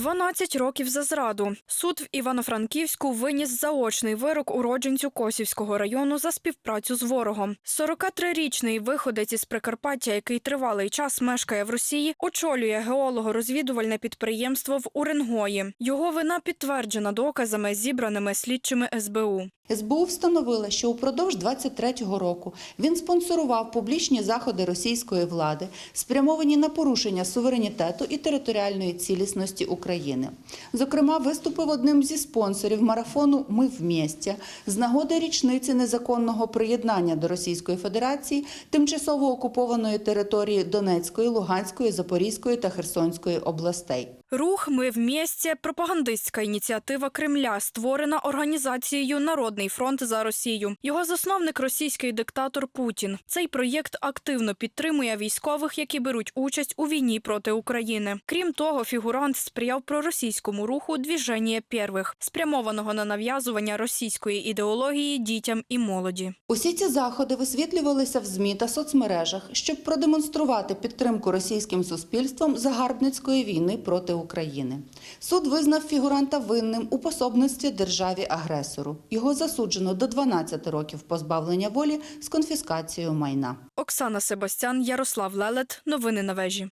12 років за зраду. Суд в Івано-Франківську виніс заочний вирок уродженцю Косівського району за співпрацю з ворогом. 43-річний виходець із Прикарпаття, який тривалий час мешкає в Росії, очолює геолого-розвідувальне підприємство в Уренгої. Його вина підтверджена доказами, зібраними слідчими СБУ. СБУ встановила, що упродовж 23-го року він спонсорував публічні заходи російської влади, спрямовані на порушення суверенітету і територіальної цілісності України. Зокрема, виступив одним зі спонсорів марафону Ми в місті з нагоди річниці незаконного приєднання до Російської Федерації тимчасово окупованої території Донецької, Луганської, Запорізької та Херсонської областей. Рух Ми вмєсте» – пропагандистська ініціатива Кремля, створена організацією Народний фронт за Росію. Його засновник російський диктатор Путін. Цей проєкт активно підтримує військових, які беруть участь у війні проти України. Крім того, фігурант сприяв проросійському руху «Двіження первих», спрямованого на нав'язування російської ідеології дітям і молоді. Усі ці заходи висвітлювалися в ЗМІ та соцмережах, щоб продемонструвати підтримку російським суспільством загарбницької війни проти України. Суд визнав фігуранта винним у пособництві державі-агресору. Його засуджено до 12 років позбавлення волі з конфіскацією майна. Оксана Себастян, Ярослав Лелет. Новини на вежі.